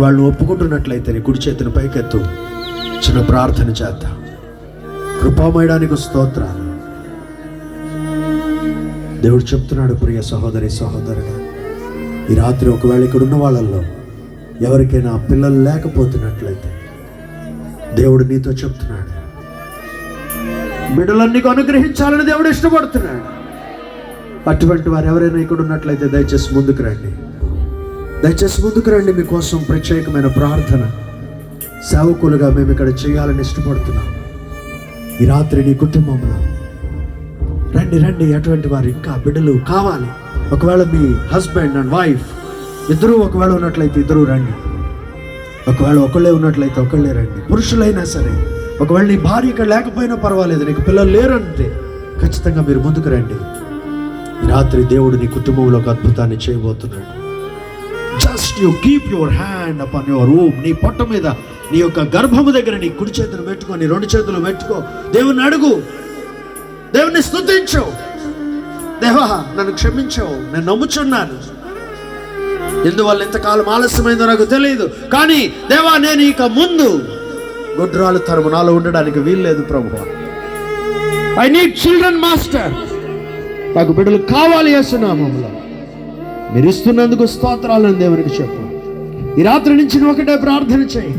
వాళ్ళు ఒప్పుకుంటున్నట్లయితే నీ కుడి చేతిని పైకెత్తు. చిన్న ప్రార్థన చేద్దాం. కృపామయడానికి స్తోత్రాలు. దేవుడు చెప్తున్నాడు ప్రియ సహోదరి సహోదరుడు ఈ రాత్రి ఒకవేళ ఇక్కడ ఉన్న వాళ్ళల్లో ఎవరికైనా పిల్లలు లేకపోతున్నట్లయితే దేవుడు నీతో చెప్తున్నాడు. బిడ్డలన్నీ అనుగ్రహించాలని దేవుడు ఇష్టపడుతున్నాడు. అటువంటి వారు ఎవరైనా ఇక్కడ ఉన్నట్లయితే దయచేసి ముందుకు రండి. దయచేసి ముందుకు రండి మీకోసం ప్రత్యేకమైన ప్రార్థన. సేవకులుగా మేము ఇక్కడ చేయాలని ఇష్టపడుతున్నాం. ఈ రాత్రి నీ కుటుంబంలో రండి రండి అటువంటి వారు ఇంకా బిడ్డలు కావాలి. ఒకవేళ మీ హస్బెండ్ అండ్ వైఫ్ ఇద్దరు ఒకవేళ ఉన్నట్లయితే ఇద్దరు రండి. ఒకవేళ ఒకళ్ళే ఉన్నట్లయితే ఒకళ్ళే రండి. పురుషులైనా సరే ఒకవేళ నీ భార్య ఇక్కడ లేకపోయినా పర్వాలేదు నీకు పిల్లలు లేరంటే ఖచ్చితంగా మీరు ముందుకు రండి. ఈ రాత్రి దేవుడు నీ కుటుంబంలో ఒక అద్భుతాన్ని చేయబోతున్నాడు. Just you keep your hand upon your room నీ పొట్ట మీద నీ యొక్క గర్భము దగ్గర నీ కుడి చేతులు పెట్టుకో నీ రెండు చేతులు పెట్టుకో. దేవుని అడుగు. దేవుని స్తుతించు. దేవా నన్ను క్షమించవు. నేను నమ్ముచున్నాను. ఎందువల్ల ఇంతకాలం ఆలస్యమైందో నాకు తెలియదు కానీ దేవా నేను ఇక ముందు గుడ్రాలు తరము నాలో ఉండడానికి వీల్లేదు ప్రభు ఐ నీడ్ చిల్డ్రన్ మాస్టర్ నాకు బిడ్డలు కావాలి వేస్తున్నామంలో మీరు ఇస్తున్నందుకు స్తోత్రాలను దేవునికి చెప్పు. ఈ రాత్రి నుంచి ఒకటే ప్రార్థన చేయి.